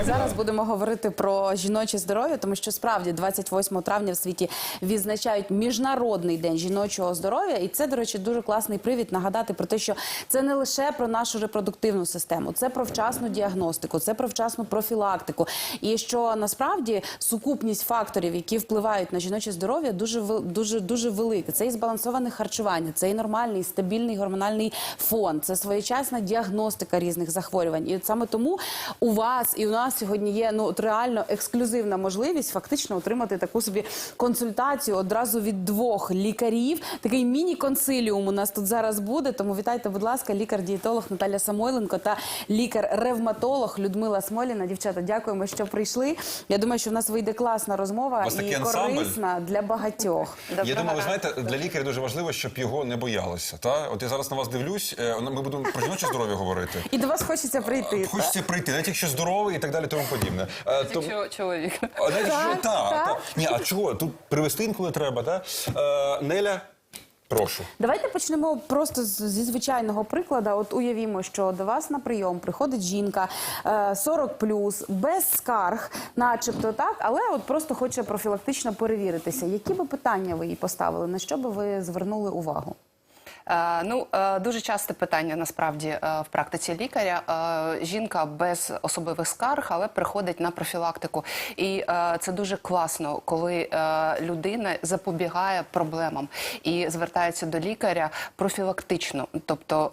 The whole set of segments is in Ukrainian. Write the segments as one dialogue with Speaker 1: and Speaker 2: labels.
Speaker 1: А зараз будемо говорити про жіноче здоров'я, тому що справді 28 травня в світі відзначають міжнародний день жіночого здоров'я, і це, до речі, дуже класний привід нагадати про те, що це не лише про нашу репродуктивну систему, це про вчасну діагностику, це про вчасну профілактику. І що насправді сукупність факторів, які впливають на жіноче здоров'я, дуже дуже дуже велика. Це і збалансоване харчування, це і нормальний стабільний гормональний фон, це своєчасна діагностика різних захворювань. І саме тому у вас і у нас сьогодні є ну от реально ексклюзивна можливість фактично отримати таку собі консультацію одразу від двох лікарів. Такий міні-консиліум у нас тут зараз буде. Тому вітайте, будь ласка, лікар-дієтолог Наталя Самойленко та лікар-ревматолог Людмила Смоліна. Дівчата, дякуємо, що прийшли. Я думаю, що в нас вийде класна розмова
Speaker 2: такий
Speaker 1: і
Speaker 2: ансамбль?
Speaker 1: корисна для багатьох.
Speaker 2: Я думаю, ви знаєте, для лікаря дуже важливо, щоб його не боялися. Та от я зараз на вас дивлюсь. е, Ми будемо про жіноче здоров'я говорити.
Speaker 1: І до вас хочеться прийти.
Speaker 2: Хочеться прийти, навіть якщо здоровий і так далі, тому подібне. Е, тому-
Speaker 3: чоловік.
Speaker 2: А
Speaker 1: Так,
Speaker 2: що та,
Speaker 1: так.
Speaker 2: та. Ні, а чого? Тут привезти інколи треба, та? Е, Неля, прошу.
Speaker 1: Давайте почнемо просто з- зі звичайного прикладу. От уявімо, що до вас на прийом приходить жінка е, 40 без скарг, начебто так, але от просто хоче профілактично перевіритися. Які би питання ви їй поставили? На що би ви звернули увагу?
Speaker 3: Е, Ну е, дуже часте питання насправді е, в практиці лікаря. Жінка без особливих скарг, але приходить на профілактику, і це дуже класно, коли людина запобігає проблемам і звертається до лікаря профілактично. Тобто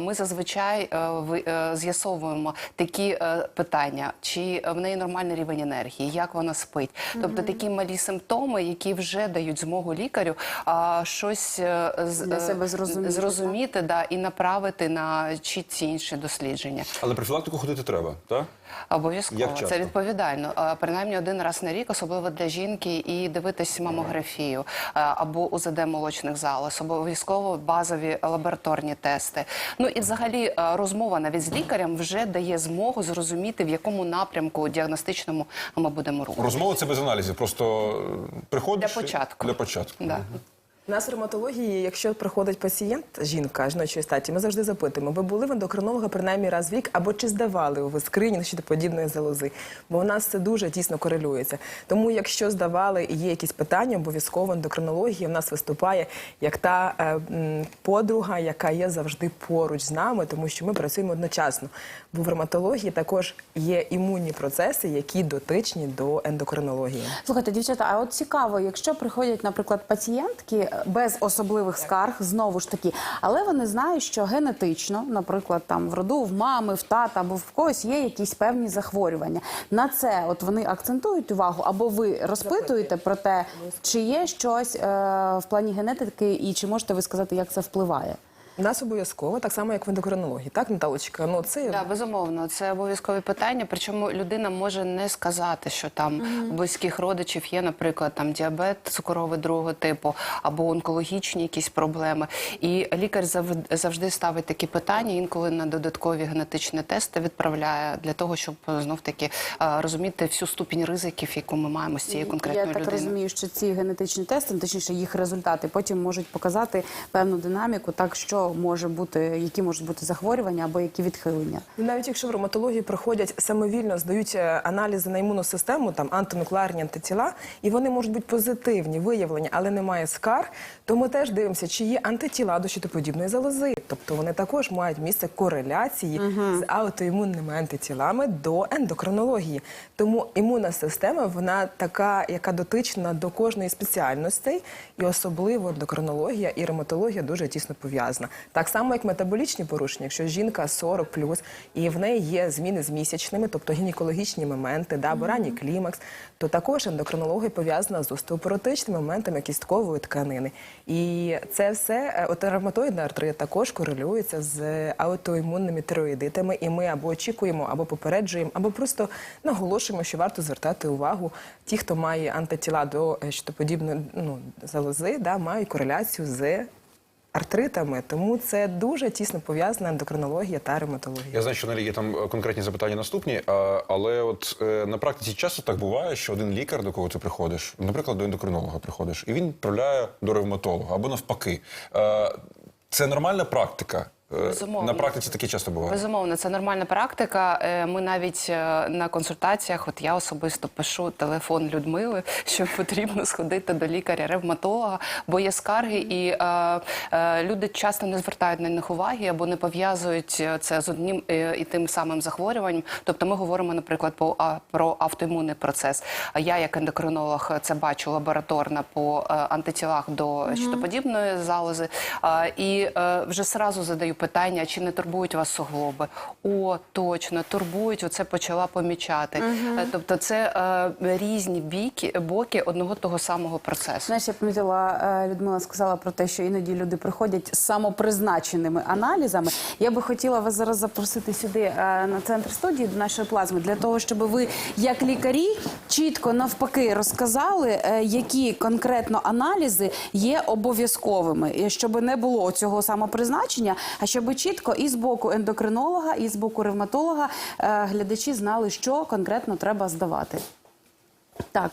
Speaker 3: ми зазвичай ви- з'ясовуємо такі питання, чи в неї нормальний рівень енергії, як вона спить. Тобто такі малі симптоми, які вже дають змогу лікарю щось з-
Speaker 1: Для себе зрозуміти,
Speaker 3: зрозуміти да, і направити на чи ці інші дослідження.
Speaker 2: Але профілактику ходити треба, так?
Speaker 3: Обов'язково це відповідально. Принаймні один раз на рік, особливо для жінки, і дивитись мамографію або УЗД молочних залоз, обов'язково базові лабораторні тести. Ну і взагалі розмова навіть з лікарем вже дає змогу зрозуміти, в якому напрямку діагностичному ми будемо рухатися.
Speaker 2: Розмова це без аналізів. Просто е, приходиш
Speaker 3: Для початку.
Speaker 2: Для початку.
Speaker 3: Да.
Speaker 4: Нас в якщо приходить пацієнт, жінка жіночої статі, ми завжди запитуємо, ви були в ендокринолога принаймні раз в рік, або чи здавали ви скринінг щодо подібної залози? Бо у нас це дуже тісно корелюється. Тому, якщо здавали і є якісь питання, обов'язково ендокринологія в нас виступає як та е, подруга, яка є завжди поруч з нами, тому що ми працюємо одночасно. Бо в ревматології також є імунні процеси, які дотичні до ендокринології.
Speaker 1: Слухайте, дівчата, а от цікаво, якщо приходять, наприклад, пацієнтки е, без особливих скарг, знову ж таки, але вони знають, що генетично, наприклад, там в роду, в мами, в тата або в когось є якісь певні захворювання. На це от вони акцентують увагу, або ви розпитуєте про те, чи є щось е, в плані генетики, і чи можете ви сказати, як це впливає?
Speaker 4: Нас обов'язково, так само як в ендокринології, так, Наталочка? Ну це
Speaker 3: Да, безумовно, це обов'язкові питання. Причому людина може не сказати, що там у близьких родичів є, наприклад, там діабет цукровий другого типу або онкологічні якісь проблеми. І лікар зав- завжди ставить такі питання, інколи на додаткові генетичні тести відправляє для того, щоб знов таки розуміти всю ступінь ризиків, яку ми маємо з цією конкретною
Speaker 1: Я так
Speaker 3: людиною.
Speaker 1: розумію, що ці генетичні тести, ну, точніше їх результати, потім можуть показати певну динаміку, так що може бути, які можуть бути захворювання або які відхилення.
Speaker 4: І навіть якщо в ревматології проходять самовільно, здають е, аналізи на імунну систему, там антинуклеарні антитіла, і вони можуть бути позитивні, виявлені, але немає скар, то ми теж дивимося, чи є антитіла до щитоподібної залози. Тобто вони також мають місце кореляції з аутоімунними антитілами до ендокринології. Тому імунна система вона така, яка дотична до кожної спеціальностей, і особливо ендокринологія і ревматологія дуже тісно пов'язана. Так само, як метаболічні порушення, якщо жінка 40 і в неї є зміни з місячними, тобто гінекологічні моменти, да, або ранній клімакс, то також ендокринологія пов'язана з остеопоротичними моментами кісткової тканини. І це все е, от ревматоїдний артрит також корелюється з аутоімунними тироїдитами, і ми або очікуємо, або попереджуємо, або просто наголошуємо, що варто звертати увагу. Ті, хто має антитіла до е, щитоподібної ну, залози, да, мають кореляцію з артритами. Тому це дуже тісно пов'язана ендокринологія та ревматологія.
Speaker 2: Я знаю, що Нелі є там е, конкретні запитання наступні, але от е, на практиці часто так буває, що один лікар, до кого ти приходиш, наприклад, до ендокринолога приходиш, і він відправляє до ревматолога або навпаки. Е, це нормальна практика. Е,
Speaker 3: Безумовно.
Speaker 2: На практиці таке часто буває.
Speaker 3: Безумовно, це нормальна практика. Е, Ми навіть е, на консультаціях, от я особисто пишу телефон Людмили, що потрібно сходити до лікаря-ревматолога, бо є скарги, і е, е, люди часто не звертають на них уваги або не пов'язують це з одним і тим самим захворюванням. Тобто, ми говоримо, наприклад, по а, про автоімунний процес. А Я, як ендокринолог, це бачу лабораторно по е, антитілах до щитоподібної залози. А, І е, вже сразу задаю питання, чи не турбують вас суглоби. О, точно, турбують. Оце почала помічати. Е, Тобто, це е, різні біки, боки одного того самого процесу.
Speaker 1: Знаєш, я помітила, е, Людмила сказала про те, що іноді люди приходять з самопризначеними аналізами. Я би хотіла вас зараз запросити сюди е, на центр студії до нашої плазми для того, щоб ви, як лікарі, чітко навпаки розказали, які конкретно аналізи є обов'язковими, щоб не було цього самопризначення, а щоб чітко і з боку ендокринолога, і з боку ревматолога е, глядачі знали, що конкретно треба здавати. Так,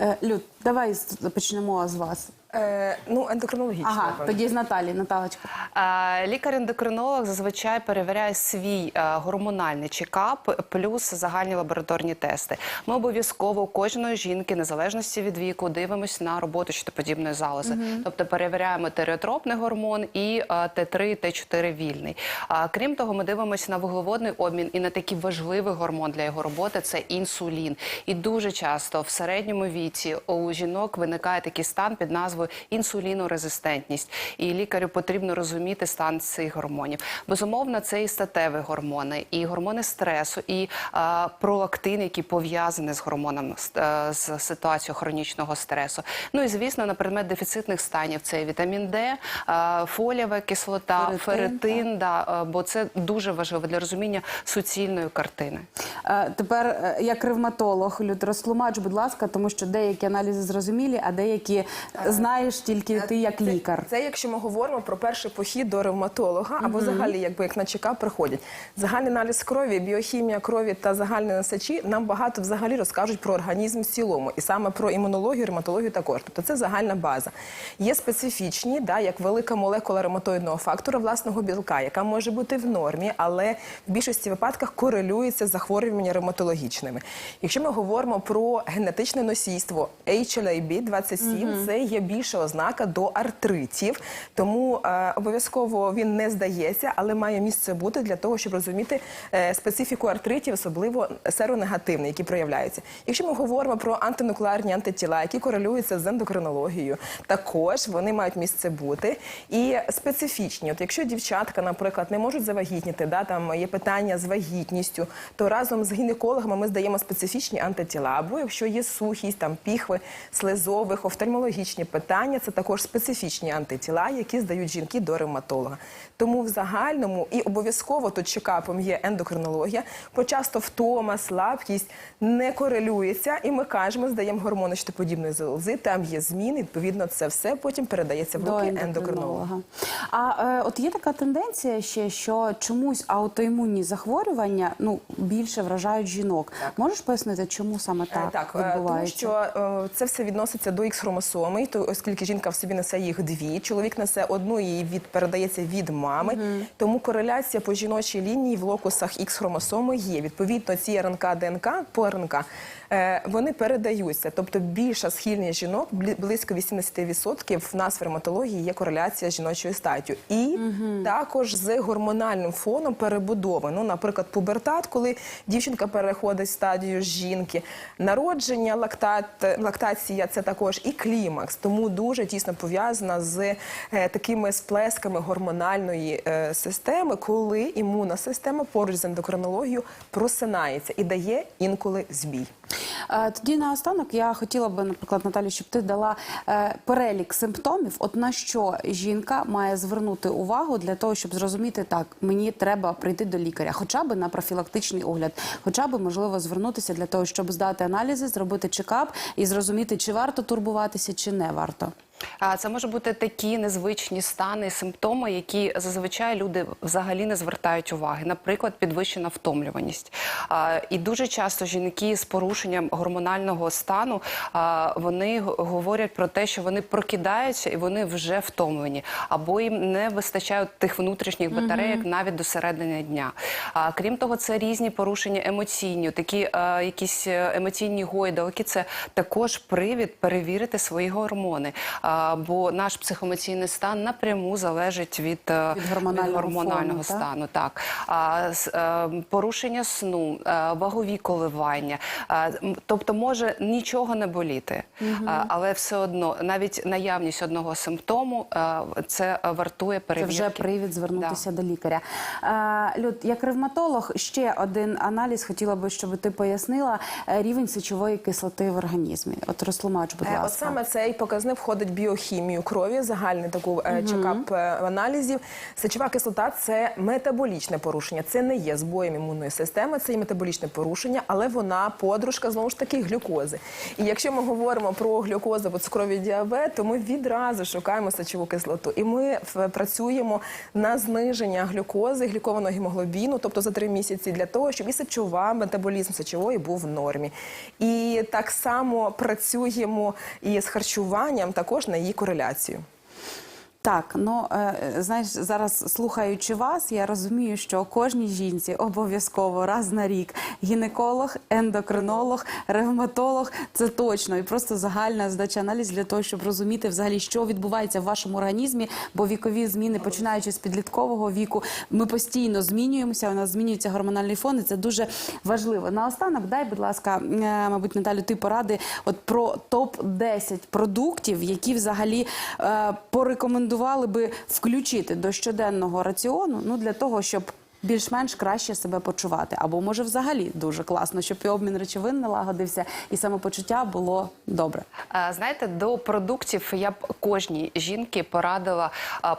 Speaker 1: е, Люд, давай почнемо з вас.
Speaker 4: Е, ну, ендокринологічно.
Speaker 1: Ага,
Speaker 4: напевно.
Speaker 1: тоді з Наталі. Наталочка.
Speaker 3: Е, Лікар-ендокринолог зазвичай перевіряє свій е, гормональний чекап плюс загальні лабораторні тести. Ми обов'язково у кожної жінки, незалежності від віку, дивимося на роботу щитоподібної залози. Тобто перевіряємо тиреотропний гормон і е, Т3, Т4 вільний. А крім того, ми дивимося на вуглеводний обмін і на такий важливий гормон для його роботи це інсулін. І дуже часто в середньому віці у жінок виникає такий стан під назвою інсулінорезистентність. І лікарю потрібно розуміти стан цих гормонів. Безумовно, це і статеві гормони, і гормони стресу, і а, пролактин, які пов'язані з гормоном с- е, з ситуацією хронічного стресу. Ну і звісно, на предмет дефіцитних станів це вітамін Д, а, фолієва кислота,
Speaker 1: Ферритин,
Speaker 3: ферритин, да, е, бо це дуже важливо для розуміння суцільної картини.
Speaker 1: Е, Тепер, е, як ревматолог, Люд, розтлумач, будь ласка, тому що деякі аналізи зрозумілі, а деякі знаєш тільки ти як лікар.
Speaker 4: Це якщо ми говоримо про перший похід до ревматолога, або взагалі, якби як на чекап приходять. Загальний аналіз крові, біохімія крові та загальні носачі нам багато взагалі розкажуть про організм в цілому, і саме про імунологію, ревматологію також. Тобто це загальна база. Є специфічні, да, як велика молекула ревматоїдного фактора власного білка, яка може бути в нормі, але в більшості випадках корелюється з захворюваннями ревматологічними. Якщо ми говоримо про генетичне носійство HLA-B27, це є більша ознака до артритів, тому е, обов'язково він не здається, але має місце бути для того, щоб розуміти е, специфіку артритів, особливо серонегативні, які проявляються. Якщо ми говоримо про антинуклеарні антитіла, які корелюються з ендокринологією, також вони мають місце бути і специфічні. От якщо дівчатка, наприклад, не можуть завагітніти, да, там є питання з вагітністю, то разом з гінекологами ми здаємо специфічні антитіла. Або якщо є сухість, там піхви, слизових, офтальмологічні питання, це також специфічні антитіла, які здають жінки до ревматолога. Тому в загальному і обов'язково тут чекапом є ендокринологія, бо часто втома, слабкість не корелюється, і ми кажемо, здаємо гормони щитоподібної залози, там є зміни, відповідно, це все потім передається в руки ендокринолога.
Speaker 1: ендокринолога. А е, от є така тенденція ще, що чомусь аутоімунні захворювання ну більше вражають жінок. Можеш пояснити, чому саме
Speaker 4: Е,
Speaker 1: так,
Speaker 4: Так, е, тому що е, це все відноситься до Х-хромосоми, то оскільки жінка в собі несе їх дві, чоловік несе одну і від передається від мами. Тому кореляція по жіночій лінії в локусах Х-хромосоми є. Відповідно, ці РНК, ДНК по РНК е, вони передаються. Тобто більша схильність жінок, близько 80% в нас в ревматології є кореляція з жіночою статтю. І також з гормональним фоном перебудови. Ну, наприклад, пубертат, коли дівчинка переходить в стадію жінки, народження, лактат, лактація це також і клімакс. Тому дуже тісно пов'язана з е, такими сплесками гормональної е, системи, коли імунна система поруч з ендокринологією просинається і дає інколи збій.
Speaker 1: Е, Тоді наостанок я хотіла би, наприклад, Наталі, щоб ти дала е, перелік симптомів, от на що жінка має звернути увагу для того, щоб зрозуміти, так, мені треба прийти до лікаря, хоча б на профілактичний огляд, хоча б можливо звернутися для того, щоб здати аналізи, зробити чекап і зрозуміти, чи варто турбуватися, чи не варто.
Speaker 3: Це може бути такі незвичні стани, симптоми, які зазвичай люди взагалі не звертають уваги. Наприклад, підвищена втомлюваність. І дуже часто жінки з порушенням гормонального стану вони говорять про те, що вони прокидаються і вони вже втомлені, або їм не вистачає тих внутрішніх батарейок навіть до середини дня. Крім того, це різні порушення емоційні, такі якісь е, емоційні гойдалки. Це також привід перевірити свої гормони. Бо наш психоемоційний стан напряму залежить від, е,
Speaker 1: Від гормонального
Speaker 3: гормонального
Speaker 1: фону,
Speaker 3: стану. Так а, е, порушення сну, е, вагові коливання. Тобто може нічого не боліти, е, але все одно навіть наявність одного симптому це вартує
Speaker 1: Це вже привід звернутися до лікаря. Люд, як ревматолог, ще один аналіз хотіла би, щоб ти пояснила рівень сечової кислоти в організмі. От розтлумач, будь ласка.
Speaker 4: От саме цей показник входить біохімію крові, загальний таку е, чекап е, аналізів. Сечова кислота це метаболічне порушення. Це не є збоєм імунної системи, це є метаболічне порушення, але вона подружка знову ж таки глюкози. І якщо ми говоримо про глюкозу або цукровий діабет, то ми відразу шукаємо сечову кислоту. І ми працюємо на зниження глюкози, глікованого гемоглобіну, тобто за три місяці, для того, щоб і сечова, метаболізм сечової був в нормі. І так само працюємо і з харчуванням також на її кореляцію.
Speaker 1: Так, ну е, знаєш, зараз слухаючи вас, я розумію, що кожній жінці обов'язково раз на рік гінеколог, ендокринолог, ревматолог це точно і просто загальна здача аналіз для того, щоб розуміти взагалі, що відбувається в вашому організмі, бо вікові зміни, починаючи з підліткового віку, ми постійно змінюємося. У нас змінюється гормональний фон, і це дуже важливо. Наостанок, дай, будь ласка, е, мабуть, Наталю, ти поради от про топ 10 продуктів, які взагалі е, порекомендували би включити до щоденного раціону, ну для того, щоб більш-менш краще себе почувати, або може взагалі дуже класно, щоб і обмін речовин налагодився, і самопочуття було добре.
Speaker 3: Знаєте, до продуктів я б кожній жінки порадила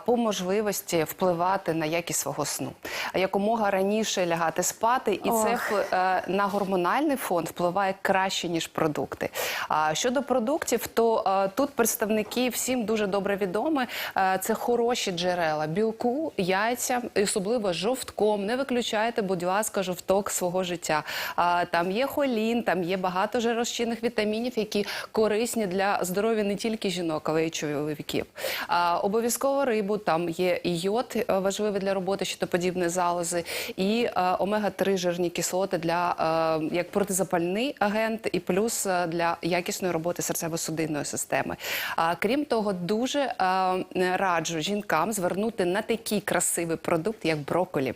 Speaker 3: по можливості впливати на якість свого сну, якомога раніше лягати спати, і це
Speaker 1: Ох.
Speaker 3: е, на гормональний фон впливає краще ніж продукти. А щодо продуктів, то е, тут представники всім дуже добре відомі. Е, Це хороші джерела білку, яйця, особливо жовтком. Не виключайте, будь ласка, жовток свого життя. А, Там є холін, там є багато жирозчинних вітамінів, які корисні для здоров'я не тільки жінок, але й чоловіків. А, Обов'язково рибу, там є і йод е, важливий для роботи щитоподібної залози, і е, омега-3 жирні кислоти для е, як протизапальний агент, і плюс для якісної роботи серцево-судинної системи. А крім того, дуже раджу жінкам звернути на такий красивий продукт, як брокколі.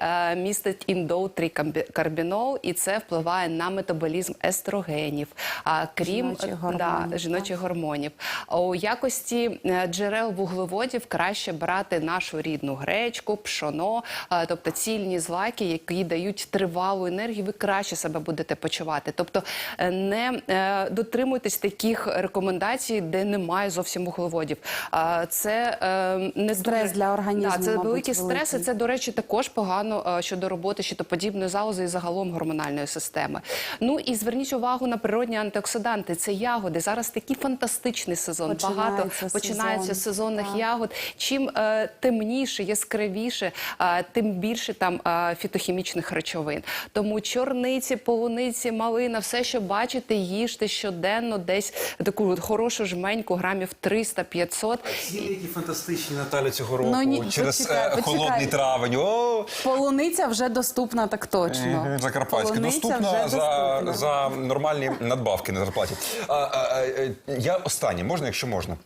Speaker 3: Е, містить індоутрикарбінол, і це впливає на метаболізм естрогенів. А крім
Speaker 1: Жіночих
Speaker 3: да, жіночих гормонів. У якості е, джерел вуглеводів краще брати нашу рідну гречку, пшоно, е, тобто цільні злаки, які дають тривалу енергію. Ви краще себе будете почувати. Тобто е, не е, дотримуйтесь таких рекомендацій, де немає зовсім вуглеводів. Це е, не
Speaker 1: Стрес
Speaker 3: дуже-
Speaker 1: для організму,
Speaker 3: Да, це
Speaker 1: мабуть,
Speaker 3: великий. стрес. І Це, до речі, також погано е, щодо роботи щитоподібної залози і загалом гормональної системи. Ну і зверніть увагу на природні антиоксиданти. Це ягоди. Зараз такий фантастичний сезон.
Speaker 1: Починається
Speaker 3: Багато
Speaker 1: сезон.
Speaker 3: починається сезонних
Speaker 1: Так.
Speaker 3: ягод. Чим е, темніше, яскравіше, е, тим більше там е, фітохімічних речовин. Тому чорниці, полуниці, малина, все, що бачите, їжте щоденно, десь таку хорошу жменьку, грамів 300-500.
Speaker 2: Ціни, які фантастичні Наталя цього року
Speaker 1: Ну, ні,
Speaker 2: через
Speaker 1: почекай,
Speaker 2: холодний травень. О,
Speaker 1: Полуниця вже доступна, так точно.
Speaker 2: Закарпатська
Speaker 1: Полуниця
Speaker 2: доступна
Speaker 1: вже
Speaker 2: за,
Speaker 1: доступна.
Speaker 2: за нормальні надбавки на зарплаті. А, а, а, е, я останнє, можна, якщо можна.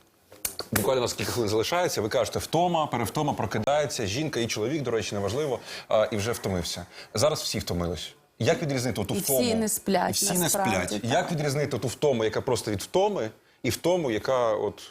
Speaker 2: Буквально у нас кілька хвилин залишається. Ви кажете, втома, перевтома, прокидається. Жінка і чоловік, до речі, неважливо, а, і вже втомився. Зараз всі втомились. Як відрізнити ту
Speaker 1: І
Speaker 2: втому?
Speaker 1: всі не сплять,
Speaker 2: І всі не
Speaker 1: насправді,
Speaker 2: сплять.
Speaker 1: так.
Speaker 2: Як відрізнити ту втому, яка просто від втоми, і втому, яка от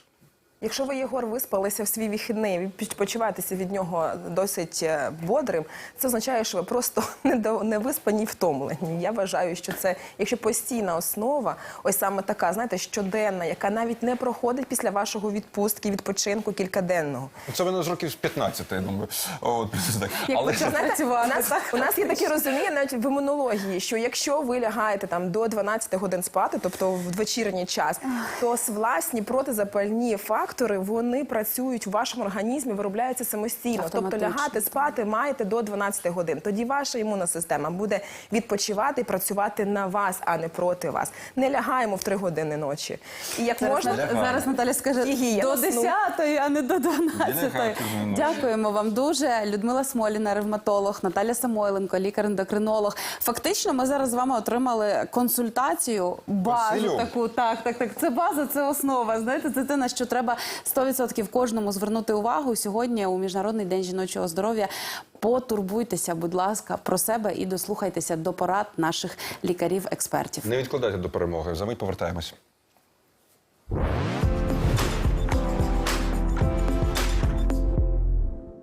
Speaker 4: Якщо ви, Єгор, виспалися в свій вихідний, ви почуваєтеся від нього досить е, бодрим, це означає, що ви просто не, виспані і втомлені. Я вважаю, що це, якщо постійна основа, ось саме така, знаєте, щоденна, яка навіть не проходить після вашого відпустки, відпочинку кількаденного.
Speaker 2: Це воно з років з 15, я думаю. От, так.
Speaker 1: Як
Speaker 2: Але
Speaker 1: почав
Speaker 4: у нас, у нас є таке розуміння навіть в імунології, що якщо ви лягаєте там до 12 годин спати, тобто в вечірній час, то власні протизапальні фактори вони працюють в вашому організмі, виробляються самостійно. Тобто лягати спати маєте до 12 годин. Тоді ваша імунна система буде відпочивати і працювати на вас, а не проти вас. Не лягаємо в 3 години ночі. І як
Speaker 1: Зараз,
Speaker 4: можна
Speaker 1: зараз Наталя скаже до
Speaker 4: сну.
Speaker 1: 10-ї, а не до 12-ї.
Speaker 2: ну,
Speaker 1: Дякуємо вам дуже. Людмила Смоліна, ревматолог, Наталя Самойленко, лікар-ендокринолог. Фактично, ми зараз з вами отримали консультацію, базу
Speaker 2: Василю.
Speaker 1: таку. Так, так, так. Це база, це основа. Знаєте, це те, на що треба 100% кожному звернути увагу сьогодні у Міжнародний день жіночого здоров'я. Потурбуйтеся, будь ласка, про себе і дослухайтеся до порад наших лікарів-експертів.
Speaker 2: не відкладайте до перемоги. За мить повертаємось.